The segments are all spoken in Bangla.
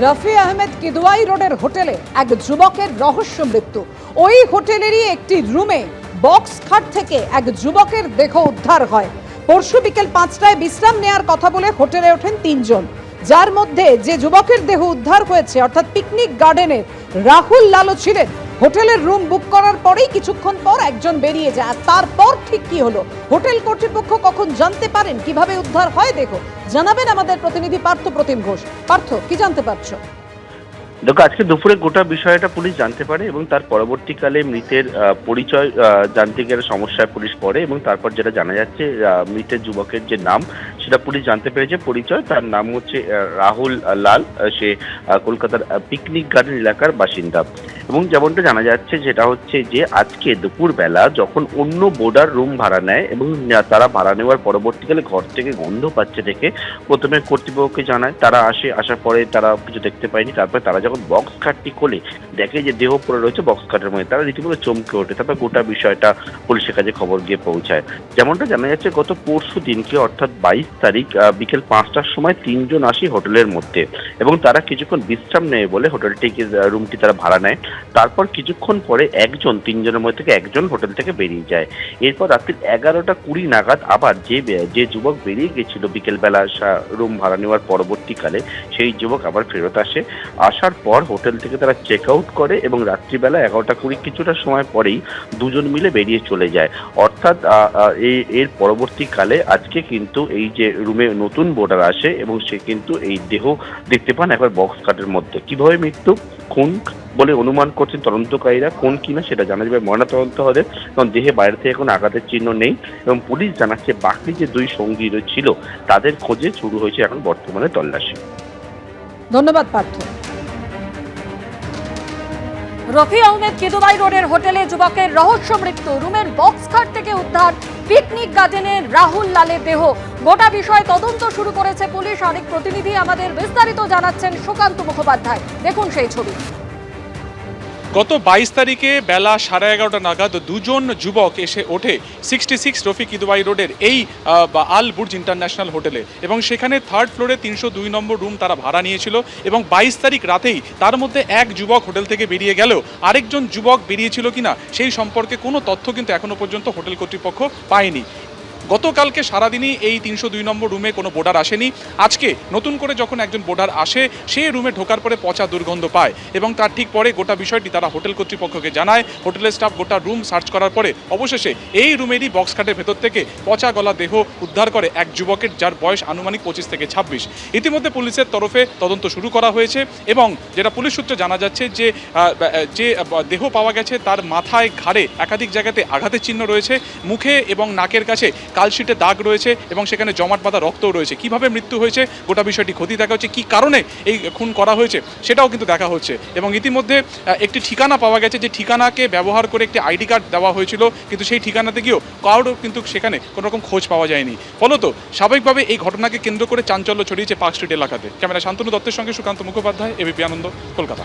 রফি আহমেদ কিদুয়াই রোডের হোটেলে এক যুবকের রহস্য মৃত্যু। ওই হোটেলেরই একটি রুমে বক্স খাট থেকে এক যুবকের দেহ উদ্ধার হয়। পরশু বিকেল পাঁচটায় বিশ্রাম নেয়ার কথা বলে হোটেলে ওঠেন তিনজন। যার মধ্যে যে যুবকের দেহ উদ্ধার হয়েছে, অর্থাৎ পিকনিক গার্ডেনের রাহুল লালু ছিলেন। হোটেলের রুম বুক করার পরেই কিছুক্ষণ পর একজন বেরিয়ে যায়। তারপর ঠিক কি হলো? হোটেল কর্তৃপক্ষ কখন জানতে পারেন? কীভাবে উদ্ধার হয়? দেখো, জানাবেন আমাদের প্রতিনিধি পার্থ প্রতিম ঘোষ। পার্থ, কি জানতে পারছ? দেখো, আজকে দুপুরে গোটা বিষয়টা পুলিশ জানতে পারে এবং তার পরবর্তীকালে মৃতের পরিচয় জানতে গেলে সমস্যায় পুলিশ পড়ে এবং তারপর যেটা জানা যাচ্ছে মৃতের যুবকের যে নাম, সেটা পুলিশ জানতে পেরেছে। পরিচয়, তার নাম হচ্ছে রাহুল লাল। সে কলকাতার পিকনিক গার্ডেন এলাকার বাসিন্দা। এবং যেমনটা জানা যাচ্ছে যেটা হচ্ছে যে আজকে দুপুরবেলা যখন অন্য বোর্ডার রুম ভাড়া নেয় এবং তারা ভাড়া নেওয়ার পরবর্তীকালে ঘর থেকে গন্ধ পাচ্ছে দেখে প্রথমে কর্তৃপক্ষকে জানায়, তারা আসে, আসার পরে তারা কিছু দেখতে পায়নি। তারপরে তারা যখন বক্স খাটটি খোলে, দেখে যে দেহ পড়ে রয়েছে বক্স খাটের মধ্যে, তারা রীতিমতো চমকে ওঠে। তারপর গোটা বিষয়টা পুলিশের কাছে খবর গিয়ে পৌঁছায়। যেমনটা জানা যাচ্ছে, গত পরশু দিনকে অর্থাৎ বাইশ তারিখ বিকেল পাঁচটার সময় তিনজন আসি হোটেলের মধ্যে এবং তারা কিছুক্ষণ বিশ্রাম নেয় বলে হোটেলটিকে রুমটি তারা ভাড়া নেয়। তারপর কিছুক্ষণ পরে একজন, তিনজনের মধ্যে থেকে একজন হোটেল থেকে বেরিয়ে যায়। এরপর রাত্রি এগারোটা কুড়ি নাগাদ আবার যে যে যুবক বেরিয়ে গেছিল বিকেলবেলা আসা রুম ভাড়া নেওয়ার পরবর্তীকালে, সেই যুবক আবার ফেরত আসে। আসার পর হোটেল থেকে তারা চেক আউট করে এবং রাত্রিবেলা এগারোটা কুড়ি কিছুটা সময় পরেই দুজন মিলে বেরিয়ে চলে যায়। অর্থাৎ এর পরবর্তীকালে আজকে কিন্তু এই যে রুমে নতুন বোর্ডার আসে এবং সে কিন্তু এই দেহ দেখতে পান একবার বক্স কাটের মধ্যে। কীভাবে মৃত্যু? খুন বলে অনুমান করছেন তদন্তকারীরা, কোন কিনা সেটা জানা যাবে। ময়নাতদন্ত হবে, কারণ দেহে বাইরে থেকে কোনো আঘাতের চিহ্ন নেই এবং পুলিশ জানাচ্ছে বাকি যে দুই সঙ্গী ছিল, তাদের খোঁজে শুরু হয়েছে এখন বর্তমানে তল্লাশি। ধন্যবাদ, পার্থ। রফি আহমেদ কেদুবাই রোডের হোটেলে যুবকের রহস্য মৃত্যু। রুমের বক্স খাট থেকে উদ্ধার পিকনিক গার্ডেনে রাহুল লালের দেহ। গোটা বিষয় তদন্ত শুরু করেছে পুলিশ। অনেক প্রতিনিধি আমাদের বিস্তারিত জানাচ্ছেন সুকান্ত মুখোপাধ্যায়। দেখুন সেই ছবি। গত বাইশ তারিখে বেলা সাড়ে এগারোটা নাগাদ দুজন যুবক এসে ওঠে সিক্সটি সিক্স রফিক ইদুবাই রোডের এই আল বুর্জ ইন্টারন্যাশনাল হোটেলে। এবং সেখানে থার্ড ফ্লোরে তিনশো দুই নম্বর রুম তারা ভাড়া নিয়েছিল এবং বাইশ তারিখ রাতেই তার মধ্যে এক যুবক হোটেল থেকে বেরিয়ে গেলেও আরেকজন যুবক বেরিয়েছিল কিনা সেই সম্পর্কে কোনো তথ্য কিন্তু এখনও পর্যন্ত হোটেল কর্তৃপক্ষ পায়নি। গতকালকে সারাদিনই এই তিনশো দুই নম্বর রুমে কোনো বোর্ডার আসেনি। আজকে নতুন করে যখন একজন বোর্ডার আসে, সেই রুমে ঢোকার পরে পচা দুর্গন্ধ পায় এবং তার ঠিক পরে গোটা বিষয়টি তারা হোটেল কর্তৃপক্ষকে জানায়। হোটেলের স্টাফ গোটা রুম সার্চ করার পরে অবশেষে এই রুমেরই বক্স খাটের ভেতর থেকে পচা গলা দেহ উদ্ধার করে এক যুবকের, যার বয়স আনুমানিক পঁচিশ থেকে ছাব্বিশ। ইতিমধ্যে পুলিশের তরফে তদন্ত শুরু করা হয়েছে এবং যেটা পুলিশ সূত্রে জানা যাচ্ছে যে যে দেহ পাওয়া গেছে তার মাথায় ঘাড়ে একাধিক জায়গাতে আঘাতের চিহ্ন রয়েছে। মুখে এবং নাকের কাছে কালশিটে দাগ রয়েছে এবং সেখানে জমাট বাঁধা রক্তও রয়েছে। কীভাবে মৃত্যু হয়েছে গোটা বিষয়টি ক্ষতি দেখা হচ্ছে, কি কারণে এই খুন করা হয়েছে সেটাও কিন্তু দেখা হচ্ছে। এবং ইতিমধ্যে একটি ঠিকানা পাওয়া গেছে যে ঠিকানাকে ব্যবহার করে একটি আইডি কার্ড দেওয়া হয়েছিল, কিন্তু সেই ঠিকানাতে গিয়েও কারোর কিন্তু সেখানে কোনো রকম খোঁজ পাওয়া যায়নি। ফলত স্বাভাবিকভাবে এই ঘটনাকে কেন্দ্র করে চাঞ্চল্য ছড়িয়েছে পার্ক স্ট্রিট এলাকাতে। ক্যামেরা শান্তনু দত্তের সঙ্গে সুকান্ত মুখোপাধ্যায়, এবিপি আনন্দ, কলকাতা।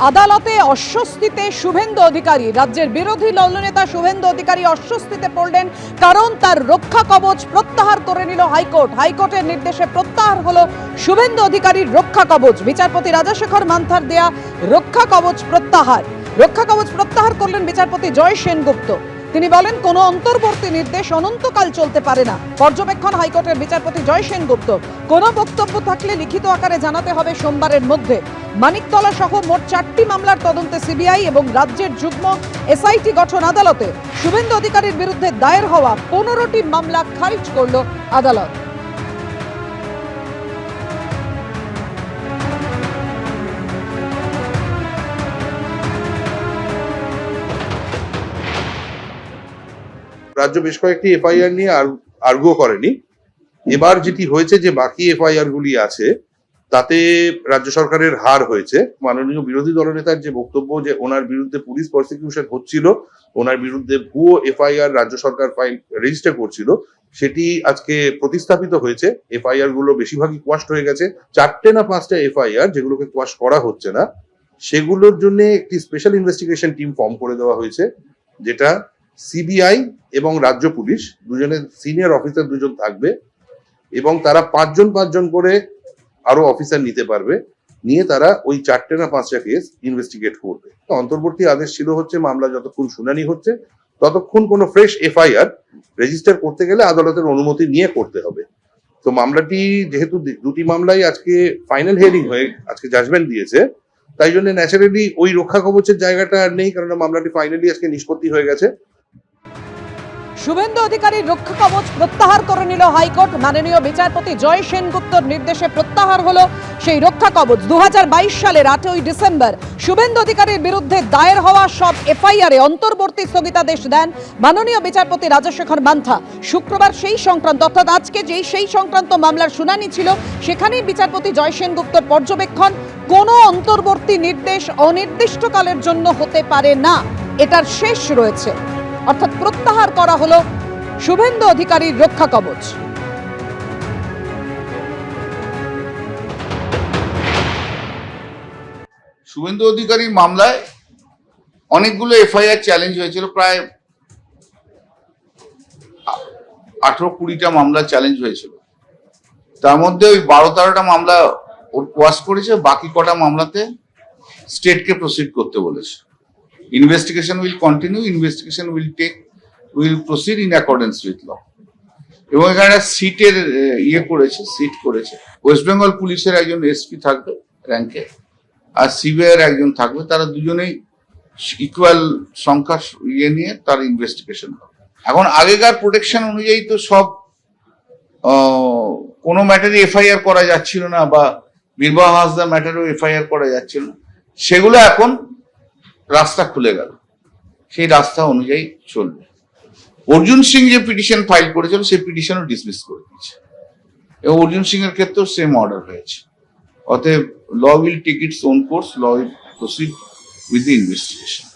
আদালতে অস্বস্তিতে শুভেন্দু অধিকারী। রাজ্যের বিরোধী দলনেতা শুভেন্দু অধিকারী অস্বস্তিতে পড়লেন কারণ তার রক্ষা কবচ প্রত্যাহার করে নিল হাইকোর্ট। হাইকোর্টের নির্দেশে প্রত্যাহার হল শুভেন্দু অধিকারীর রক্ষা কবচ। বিচারপতি রাজাশেখর মান্থার দেয়া রক্ষা কবচ প্রত্যাহার। রক্ষা কবচ প্রত্যাহার করলেন বিচারপতি জয় সেনগুপ্ত। তিনি বলেন, কোনো অন্তর্বর্তী নির্দেশ অনন্তকাল চলতে পারে না। পর্যবেক্ষণ হাইকোর্টের বিচারপতি জয় সেনগুপ্ত, কোনো বক্তব্য থাকলে লিখিত আকারে জানাতে হবে সোমবারের মধ্যে। মানিকতলা সহ মোট চারটি মামলার তদন্তে সিবিআই এবং রাজ্যের যুগ্ম এসআইটি গঠন আদালতে। শুভেন্দু অধিকারীর বিরুদ্ধে দায়ের হওয়া পনেরোটি মামলা খারিজ করল আদালত। রাজ্য বেশ কয়েকটি এফআইআর নিয়ে আর্গো করেনি। এবার যেটি হয়েছে যে বাকি এফআইআর গুলি আছে, তাতে রাজ্য সরকারের হার হয়েছে। মাননীয় বিরোধী দলনেতার যে বক্তব্য যে ওনার বিরুদ্ধে পুলিশ প্রসিকিউশন হচ্ছিল, ওনার বিরুদ্ধে ভুয়ো এফআইআর রাজ্য সরকার ফাইল রেজিস্টার করছিল, সেটি আজকে প্রতিস্থাপিত হয়েছে। এফআইআরগুলো বেশিরভাগই কোয়াস্ট হয়ে গেছে। চারটে না পাঁচটা এফআইআর যেগুলোকে কোয়াস্ট করা হচ্ছে না, সেগুলোর জন্য একটি স্পেশাল ইনভেস্টিগেশন টিম ফর্ম করে দেওয়া হয়েছে, যেটা সিবিআই এবং রাজ্য পুলিশ দুজনের সিনিয়র অফিসার দুজন থাকবে এবং তারা পাঁচজন পাঁচজন করে আরও অফিসার নিতে পারবে। নিয়ে তারা ওই চারটে না পাঁচটা কেস ইনভেস্টিগেট করবে। অন্তর্বর্তী আদেশ ছিল হচ্ছে মামলা যতক্ষণ শুনানি হচ্ছে, ততক্ষণ কোনো ফ্রেশ এফআইআর রেজিস্টার করতে গেলে আদালতের অনুমতি নিয়ে করতে হবে। তো মামলাটি যেহেতু দুটি মামলাই আজকে ফাইনাল হিয়ারিং হয়ে, আজকে জাজমেন্ট দিয়েছে, তাই জন্য ন্যাচারালি ওই রক্ষা কবচের জায়গাটা আর নেই কারণ মামলাটি ফাইনালি আজকে নিষ্পত্তি হয়ে গেছে। শুভেন্দু অধিকারীর রক্ষা কবচ প্রত্যাহার করে নিল হাইকোর্ট। মাননীয় বিচারপতি জয় সেনগুপ্তর নির্দেশে প্রত্যাহার হলো সেই রক্ষা কবচ। দু হাজার বাইশ সালের আটই ডিসেম্বর শুভেন্দু অধিকারীর বিরুদ্ধে দায়ের হওয়া সব এফআইআরে অন্তর্বর্তী স্থগিতাদেশ দেন মাননীয় বিচারপতি রাজশেখর মান্থা। শুক্রবার সেই সংক্রান্ত, অর্থাৎ আজকে যেই সেই সংক্রান্ত মামলার শুনানি ছিল, সেখানেই বিচারপতি জয় সেনগুপ্তর পর্যবেক্ষণ কোনো অন্তর্বর্তী নির্দেশ অনির্দিষ্টকালের জন্য হতে পারে না। এটার শেষ রয়েছে। অর্থাৎ প্রত্যাহার করা হলো শুভেন্দু অধিকারীর রক্ষা কবচ। শুভেন্দু অধিকারীর মামলায় অনেকগুলো এফআইআর চ্যালেঞ্জ হয়েছিল, প্রায় আঠারো কুড়িটা মামলা চ্যালেঞ্জ হয়েছিল। তার মধ্যে ওই বারো তেরোটা মামলা ওয়াশ করেছে, বাকি কটা মামলাতে স্টেটকে প্রসিড করতে বলেছে। Investigation will continue investigation will take will proceed in accordance with law এবং এখানে সিটের ইয়ে করেছে, সিট করেছে। ওয়েস্ট বেঙ্গল পুলিশের একজন এসপি থাকবে র্যাঙ্কে আর সিবিআইয়ের একজন থাকবে। তারা দুজনেই ইকুয়াল সংখ্যা ইয়ে নিয়ে তার ইনভেস্টিগেশন হবে। এখন আগেকার প্রোটেকশন অনুযায়ী তো সব কোনো ম্যাটারে এফআইআর করা যাচ্ছিল না বা বীরবাহ হাসদা ম্যাটারেও এফআইআর করা যাচ্ছিল না। সেগুলো এখন রাস্তা খুলে গেল। সেই রাস্তা অনুযায়ী চলবে। অর্জুন সিং যে পিটিশন ফাইল করেছিল, সেই পিটিশনও ডিসমিস করে দিয়েছে। এবং অর্জুন সিং এর ক্ষেত্রেও সেম অর্ডার হয়েছে। অতএব law will take its own course law will proceed with the investigation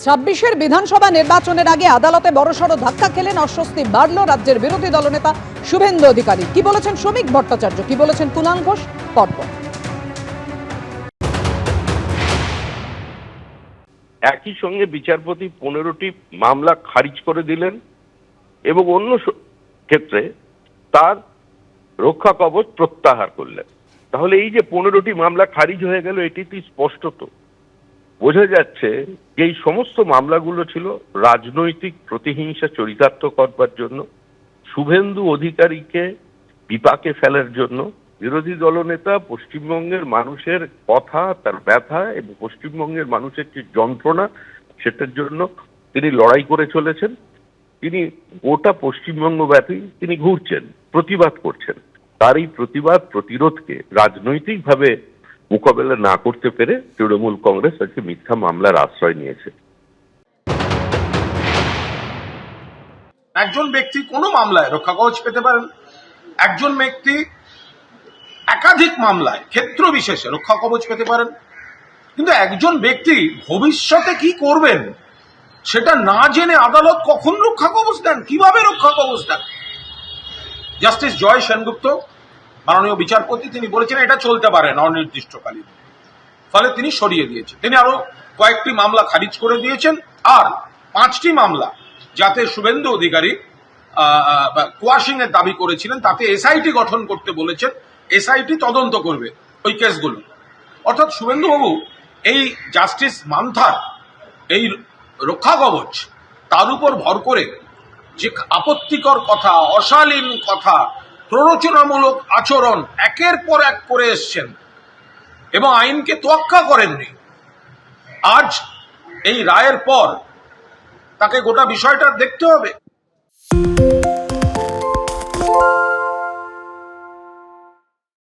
ছাব্বিশের বিধানসভা নির্বাচনের আগে আদালতে বড়সড় ধাক্কা খেলেন অস্বস্তি বাড়ল রাজ্যের বিরোধী দলনেতা শুভেন্দু অধিকারী। কি বলেছেন শ্রমিক ভট্টাচার্য? কি বলেছেন কুনাল ঘোষ? পরপর। একই সঙ্গে বিচারপতি পনেরোটি মামলা খারিজ করে দিলেন এবং অন্য ক্ষেত্রে তার রক্ষা কবচ প্রত্যাহার করলেন। তাহলে এই যে পনেরোটি মামলা খারিজ হয়ে গেল, এটি তো স্পষ্টত? বোঝা যাচ্ছে যে এই সমস্ত মামলাগুলো ছিল রাজনৈতিক প্রতিহিংসা চরিতার্থ করবার জন্য, শুভেন্দু অধিকারীকে বিপাকে ফেলার জন্য বিরোধী দলনেতা পশ্চিমবঙ্গের মানুষের কথা, তার ব্যথা এবং পশ্চিমবঙ্গের মানুষের যে যন্ত্রণা, সেটার জন্য তিনি লড়াই করে চলেছেন। তিনি গোটা পশ্চিমবঙ্গ ব্যাপী তিনি ঘুরছেন, প্রতিবাদ করছেন। তার এই প্রতিবাদ, প্রতিরোধকে রাজনৈতিকভাবে মোকাবেলা না করতে পেরে তৃণমূল কংগ্রেস আজকে মিথ্যা মামলার আশ্রয় নিয়েছে। একজন ব্যক্তি কোনো মামলায় রক্ষা কবচ পেতে পারেন। একজন ব্যক্তি একাধিক মামলায় ক্ষেত্র বিশেষে রক্ষা কবচ পেতে পারেন। কিন্তু একজন ব্যক্তি ভবিষ্যতে কি করবেন, সেটা না জেনে আদালত কখন রক্ষা কবচ দেন, কীভাবে রক্ষা কবচ দেন? জাস্টিস জয় সেনগুপ্ত, মাননীয় বিচারপতি, তিনি বলেছেন এটা চলতে পারে না অনির্দিষ্টকালীন। ফলে তিনি সরিয়ে দিয়েছেন। তিনি আরও কয়েকটি মামলা খারিজ করে দিয়েছেন। আর পাঁচটি মামলা যাতে শুভেন্দু অধিকারী কোয়াশিং এর দাবি করেছিলেন, তাতে এসআইটি গঠন করতে বলেছেন। এসআইটি তদন্ত করবে ওই কেসগুলো। অর্থাৎ শুভেন্দুবাবু, এই জাস্টিস মান্থার, এই রক্ষা কবচ, তার উপর ভর করে যে আপত্তিকর কথা, অশালীন কথা, প্ররোচনামূলক আচরণ একের পর এক করে এসছেন এবং আইনকে তোয়াক্কা করেননি। আজ এই রায়ের পর তাকে গোটা বিষয়টা দেখতে হবে।